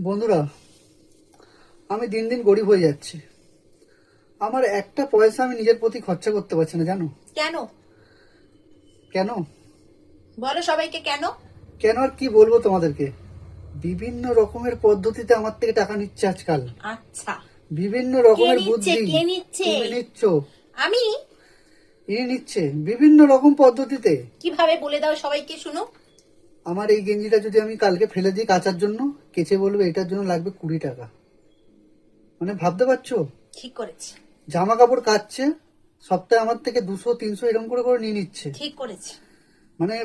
বন্ধুরা আমি দিন দিন গরিব হয়ে যাচ্ছি। আমার একটা পয়সা আমি নিজের প্রতি খরচা করতে পারছি না জানো? কেন? কেন? বলো সবাইকে কেন? কেন আর কি বলব তোমাদেরকে? বিভিন্ন রকমের পদ্ধতিতে আমার থেকে টাকা নিচ্ছে আজকাল। আচ্ছা। বিভিন্ন রকমের বুদ্ধি? তুমি নিচ্ছ। আমি? ইনি নিচ্ছে। বিভিন্ন রকম পদ্ধতিতে। কীভাবে বলে দাও সবাইকে শুনো আমার এই গেঞ্জিটা যদি আমি কালকে ফেলে দিই কাচার জন্য কেচে বলবে এটার জন্য লাগবে কুড়ি টাকা। মানে ভাবতে পারছ? ঠিক করেছি। জামা কাপড় কাচ্ছে সপ্তাহে আমার থেকে দুশো তিনশো এরকম করে করে নিয়ে নিচ্ছে। ঠিক করেছি। মানে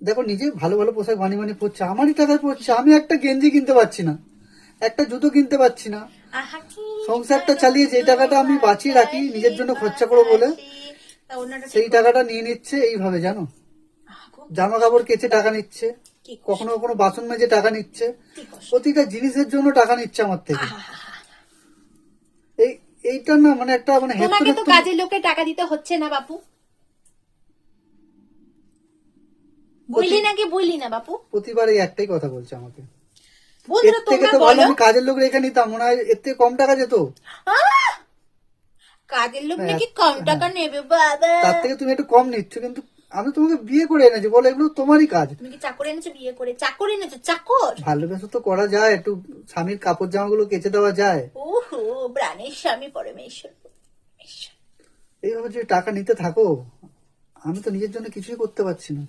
দেখো নিজে ভালো ভালো পোশাক বানিয়ে বানিয়ে পড়ছে আমারই টাকায় পড়ছে আমি একটা গেঞ্জি কিনতে পারছি না একটা জুতো কিনতে পারছি না। সংসারটা চালিয়ে যে টাকাটা আমি বাঁচিয়ে রাখি নিজের জন্য খরচা করব বলে। সেই টাকাটা নিয়ে নিচ্ছে এইভাবে জানো? জামা কাপড় কেচে টাকা নিচ্ছে কখনো কখনো বাসন মেজে টাকা নিচ্ছে প্রতিটা জিনিসের জন্য টাকা নিচ্ছে আমার থেকে। এই এইটা না মানে একটা মানে তোমাকে তো কাজের লোকে টাকা দিতে হচ্ছে না বাপু। বললি নাকি বললি না বাপু? প্রতিবার এই একটাই কথা বলছে আমাকে। বন্ধুরা তোমরা বলো। আমি কাজের লোক রেখে নিতাম মনে হয় এর থেকে কম টাকা যেত। কাজের লোক হ্যাঁ, নাকি কম টাকা নেবে বাবা। তার থেকে তুমি একটু কম নিচ্ছ কিন্তু আমি তোমাকে বিয়ে করে এনেছি বলো এগুলো তোমারই কাজ। তুমি কি চাকর এনেছো বিয়ে করে? চাকর এনেছো? চাকর? ভালোবেসে তো করা যায় একটু স্বামীর কাপড় জামাগুলো কেচে দেওয়া যায়। ওহো প্রাণের স্বামী পরমেশ্বর। এইভাবে যদি টাকা নিতে থাকো আমি তো নিজের জন্য কিছুই করতে পারছি না।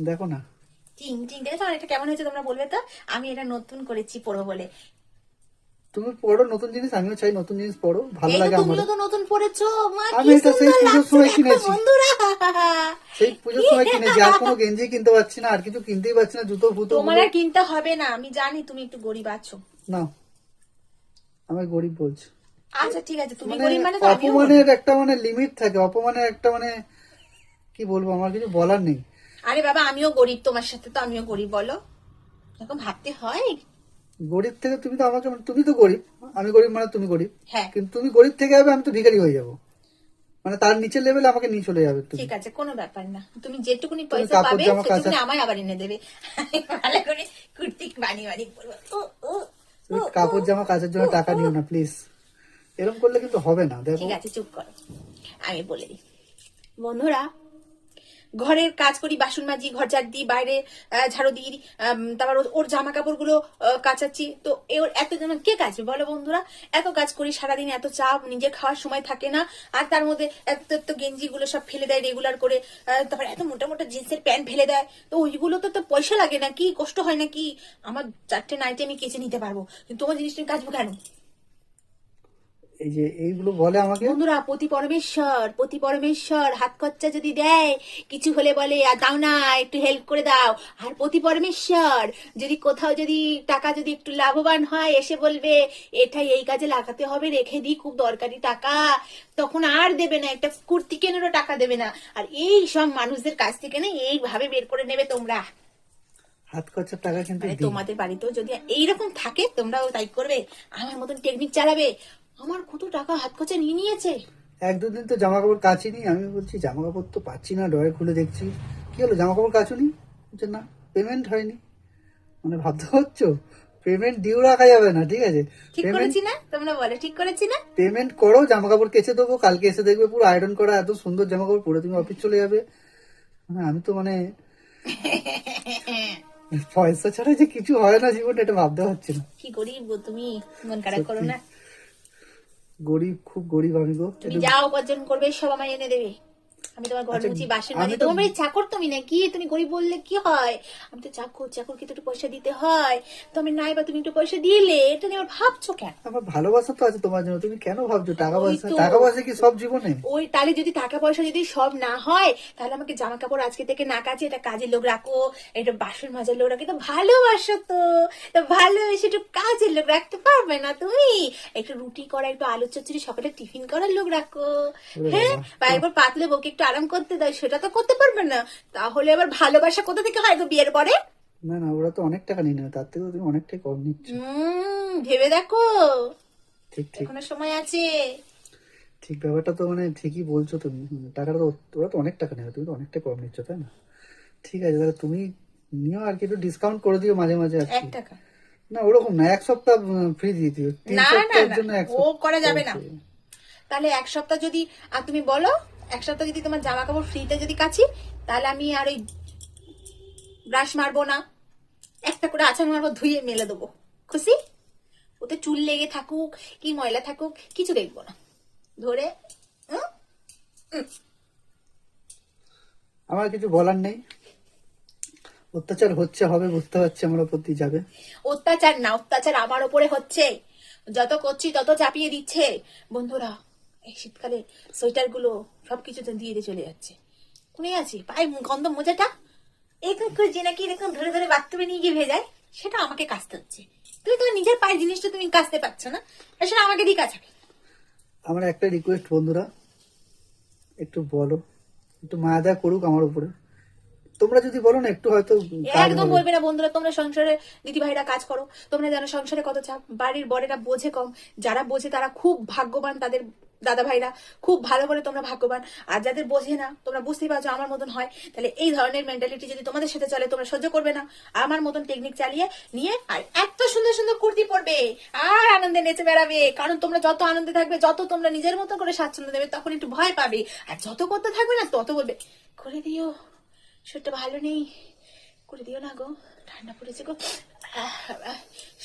দেখো না। টিং টিং। দেখেছ এটা কেমন হয়েছে তোমরা বলবে তো? আমি এটা নতুন করেছি পড়ো বলে। তুমি পড়ো নতুন জিনিস আমিও চাই নতুন জিনিস পড়ো ভালো লাগে আমার তো নতুন পড়েছো মা আমি কি এটা সেই পুজোর সময় কিনেছি। সেই পুজোর সময় কিনেছি আর কোনো গেঞ্জি কিনতে পারছি না আর কিছু কিনতেই পারছি না জুতো ফুতো তোমার আর কিনতে হবে না আমি জানি তুমি একটু গরিব আছো। না আমি গরিব বলছি। আচ্ছা ঠিক আছে তুমি মানে গরিব মানে অপমানের একটা মানে লিমিট থাকে অপমানের একটা মানে কি বলব আমার কিছু বলার নেই। আরে বাবা আমিও গরিব তোমার সাথে তো আমিও গরিব বলো। এরকম ভাবতে হয়? গরিব থেকে তুমি তো আমাকে তুমি তো গরিব আমি গরিব মানে তুমি গরিব। হ্যাঁ। কিন্তু তুমি গরিব থেকে যাবে আমি তো ভিখারি হয়ে যাব। মানে তার নিচের লেভেলে আমাকে নিয়ে চলে যাবে ঠিক আছে কোনো ব্যাপার না। তুমি যেটুকুনি পয়সা কাপড় পাবে জামা সেটুকুনি আমায় আবার এনে দেবে। ভালো করে কুর্তি বানিয়ে বানিয়ে পরবো। ও, ও, কাপড় জামা কাচার জন্য টাকা নিও না প্লিজ এরকম করলে কিন্তু হবে না দেখো। ঠিক আছে চুপ করো। আমি বলে দিই। বন্ধুরা ঘরের কাজ করি, বাসন মাজি, ঘর ঝাড় দিই, বাইরে ঝাড়ু দিই তারপর ওর- জামা কাপড়গুলো কাচাচ্ছি। তো ওর এত জামা কে কাচবে বলো বন্ধুরা? এত কাজ করি সারাদিন, এত চাপ নিজের খাওয়ার সময় থাকে না। আর তার মধ্যে এত এত গেঞ্জি গুলো সব ফেলে দেয় রেগুলার করে তারপর এত মোটা মোটা জিন্সের প্যান্ট ফেলে দেয়। তো ওইগুলো তো তো পয়সা লাগে না কি? কষ্ট হয় না কি? আমার চারটে নাইটে আমি কেচে নিতে পারব। কিন্তু তোমার জিনিসটা কাচবো কেন? এই যে এইগুলো বলে আমাকে? বন্ধুরা পতি পরমেশ্বর পতি পরমেশ্বর হাত খরচা যদি দেয় কিছু হলে বলে আর দাও না একটু হেল্প করে দাও। আর পতি পরমেশ্বর যদি কোথাও যদি টাকা যদি একটু লাভবান হয় এসে বলবে এটা এই কাজে লাগাতে হবে রেখে দিই খুব দরকারি টাকা। তখন আর দেবে না একটা কুর্তি কেনারও টাকা দেবে না। আর এই সব মানুষদের কাছ থেকে না এইভাবে বের করে নেবে তোমরা। হাত খরচার টাকা কিন্তু মানে তোমাদের বাড়িতেও যদি এইরকম থাকে তোমরাও তাই করবে। আমার মতন টেকনিক চালাবে। আমার কত টাকা হাত খরচা নিয়ে নিয়েছে? এক দুদিন তো জামা কাপড় কাচিনি আমি বলছি জামা কাপড় তো পাচ্ছি না ড্রয়ার খুলে দেখছি। কি হলো জামা কাপড় কাচুনি? বলছে না পেমেন্ট হয়নি। মানে ভাবতে পারছ? পেমেন্ট দিয়েও রাখা যাবে না ঠিক আছে? ঠিক পেমেন্ট করেছি না? তোমরা বলো ঠিক করেছি না? পেমেন্ট করো জামা কাপড় কেচে দেবো কালকে এসে দেখবে পুরো আয়রন করা এত সুন্দর জামা কাপড় পরে তুমি অফিস চলে যাবে। মানে আমি তো মানে পয়সা ছাড়া যে কিছু হয় না জীবনে এটা ভাবতে হচ্ছে না। কি গরিব গো তুমি মন খারাপ করো না। গরিব খুব গরিব আমি গো। তুমি যা উপার্জন করবে সব আমায় এনে দেবে। আমি তোমার ঘর আচ্ছা, মুছি বাসন মাজি তোমার চাকর তুমি নাকি? তুমি গরিব বললে কি হয়? আমি তো চাকর চাকরকে তো একটু পয়সা দিতে হয়। নাই বা তুমি একটু পয়সা দিলে? এটা নিয়ে ভাবছ কেন? আমার ভালোবাসা তো আছে তোমার জন্য। তুমি কেন ভাবছ? টাকা পয়সা টাকা পয়সা কি সব জীবনে? ওই তাহলে যদি টাকা পয়সা যদি সব না হয় তাহলে আমাকে জামা কাপড় আজকে থেকে না কাছে এটা কাজের লোক রাখো। এটা বাসন মাজার লোক রাখো। তো ভালোবাসো তো। তো ভালোবেসে একটু কাজের লোক রাখতে পারবে না তুমি। একটু রুটি করা একটু আলু চচ্চড়ি সকালে টিফিন করার লোক রাখো। হ্যাঁ? বা একবার পাতলে বউকে একটু আরাম করতে দাও সেটা তো করতে পারবে না। তাহলে আবার ভালোবাসা কোথা থেকে হয় গো বিয়ের পরে? না না ওরা তো অনেক টাকা নিয়ে নেবে তার থেকে তুমি অনেকটাই কম নিচ্ছ। ভেবে দেখো। ঠিক ঠিক। এখনও সময় আছে। ঠিক ব্যাপারটা তো মানে ঠিকই বলছো তুমি। টাকাটা তো ওরা তো অনেক টাকা নেবে তুমি তো অনেকটা কম নিচ্ছ তাই না? ঠিক আছে তাহলে তুমি নিও আর কি একটু ডিসকাউন্ট করে দিও মাঝে মাঝে আর এক কি টাকা। না ওরকম না এক সপ্তাহ ফ্রি দিয়ে দিও। তিন না, না, সপ্তাহের জন্য এক ও করা যাবে না। তাহলে এক সপ্তাহ যদি আর তুমি বলো এক সপ্তাহ যদি তোমার জামা কাপড় ফ্রিতে যদি কাছি তাহলে আমি আর ওই ব্রাশ মারবো না। একটা করে আছাড় মারবো ধুয়ে মেলে দেবো। খুশি? ওতে চুল লেগে থাকুক কি ময়লা থাকুক কিছু দেখব না। ধরে আমার কিছু বলার নেই। অত্যাচার হচ্ছে হবে বুঝতে পারছি আমার ওপর দিয়ে যাবে। অত্যাচার না অত্যাচার আমার ওপরে হচ্ছে। যত করছি তত চাপিয়ে দিচ্ছে। বন্ধুরা এই শীতকালে সোয়েটারগুলো সবকিছুতে দিয়ে দিয়ে চলে যাচ্ছে। কোনে আছে পায়ে গন্ধ মোজাটা? এরকম করে যে নাকি এরকম ধরে ধরে বাথরুমে নিয়ে গিয়ে ভেজায় সেটা আমাকে কাচতে হচ্ছে। তুমি তোমার নিজের পায়ের জিনিসটা তুমি কাচতে পারছ না সেটা আমাকে দিয়ে কাছাবে আমার একটা রিকোয়েস্ট বন্ধুরা একটু বলো একটু মায়া দয়া করুক আমার উপরে। তোমরা যদি বলো না একটু হয়তো একদম। বলবে না বন্ধুরা তোমরা সংসারে দিদি ভাইরা কাজ করো তোমরা জানো সংসারে কত চাপ বাড়ির বড়েরা বোঝে কম যারা বোঝে তারা খুব ভাগ্যবান তাদের দাদা ভাইরা খুব ভালো বলে তোমরা ভাগ্যবান। আর যাদের বোঝে না, তোমরা বুঝতেই পারছ আমার মতন হয়। তাহলে এই ধরনের মেন্টালিটি যদি তোমাদের সাথে চলে, তোমরা সহ্য করবে না। আমার মতন টেকনিক চালিয়ে নিয়ে আর এত সুন্দর সুন্দর কুর্তি পরবে, আর আনন্দে নেচে বেড়াবে। কারণ তোমরা যত আনন্দে থাকবে, যত তোমরা নিজের মতো করে স্বাচ্ছন্দ্য দেবে, তখন একটু ভয় পাবে। আর যত করতে থাকবে না, তত বলবে, করে দিও, শরীরটা ভালো নেই। করে দিও না গো ঠান্ডা পড়েছে গো।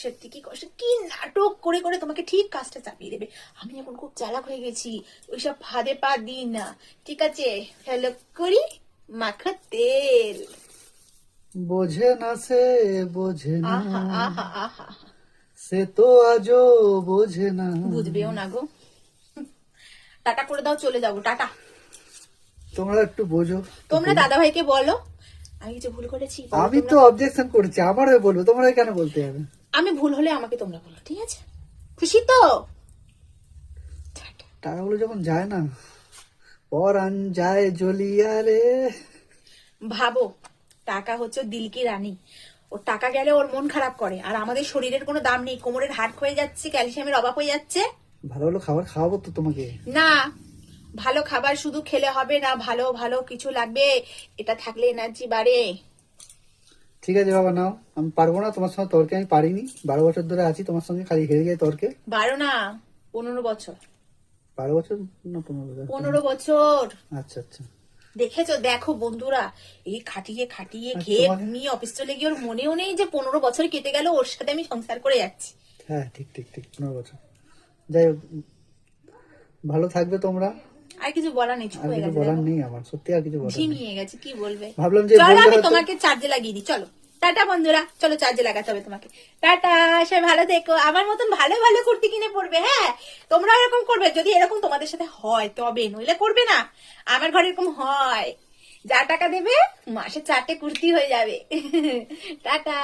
সত্যি কি কষ্ট কি নাটক করে করে তোমাকে ঠিক কাজটা চাপিয়ে দেবে। আমি এখন খুব চালাক হয়ে গেছি ওইসব ফাঁদে পা দিই না। ঠিক আছে হ্যালো করি মাখা তেল। বোঝে না সে বোঝে না। সে তো আজও বোঝে না। বুঝবেও না গো। টাটা করে দাও চলে যাব টাটা। তোমরা একটু বোঝো। তোমরা দাদা ভাইকে বলো। আমি কিছু ভুল করেছি আমি তো অবজেকশন করেছি আমার হয়ে বলব তোমরা কেন বলতে হবে আমি ভুল হলে আমাকে তোমরা বলো ঠিক আছে? খুশি তো। টাকাগুলো যখন যায় না পরান যায় জ্বলিয়া রে। ভাবো টাকা হচ্ছে দিলকি রানী। ওর টাকা গেলে ওর মন খারাপ করে আর আমাদের শরীরের কোনো দাম নেই কোমরের হাড় হয়ে যাচ্ছে ক্যালসিয়ামের অভাব হয়ে যাচ্ছে। ভালো ভালো খাবার খাওয়াবো তো তোমাকে। না ভালো খাবার শুধু খেলে হবে না ভালো ভালো কিছু লাগবে। এটা থাকলে এনার্জি বাড়ে। ঠিক আছে বাবা নাও। আমি পারব না তোমার সঙ্গে তর্কে আমি পারিনি। বারো বছর ধরে আছি তোমার সঙ্গে খালি হেরে যাই তর্কে। বারো না পনেরো বছর। বারো বছর না পনেরো বছর? পনেরো বছর। আচ্ছা আচ্ছা। দেখেছ? দেখো বন্ধুরা এই খাটিয়ে খাটিয়ে খেয়ে ঘুমিয়ে অফিস চলে গিয়ে ওর মনেও নেই যে পনেরো বছর কেটে গেল ওর সাথে আমি সংসার করে যাচ্ছি। হ্যাঁ ঠিক ঠিক ঠিক পনেরো বছর। যাই হোক ভালো থাকবে তোমরা। আর কিছু বলার নেই চুপ হয়ে গেছে বলার নেই আমার সত্যি আর কিছু বলার ঝিমিয়ে গেছে কি বলবে? ভাবলাম যে চলো আমি তোমাকে চার্জে লাগিয়ে দিই চলো। টাটা বন্ধুরা। চলো চার্জে লাগাতে হবে তোমাকে। টাটা সবাই ভালো থেকো। আমার মতন ভালো ভালো কুর্তি কিনে পড়বে হ্যাঁ? তোমরা এরকম করবে যদি এরকম তোমাদের সাথে হয় তবে। নইলে করবে না। আমার ঘরে এরকম হয়। যা টাকা দেবে মাসে চারটে কুর্তি হয়ে যাবে। টাটা।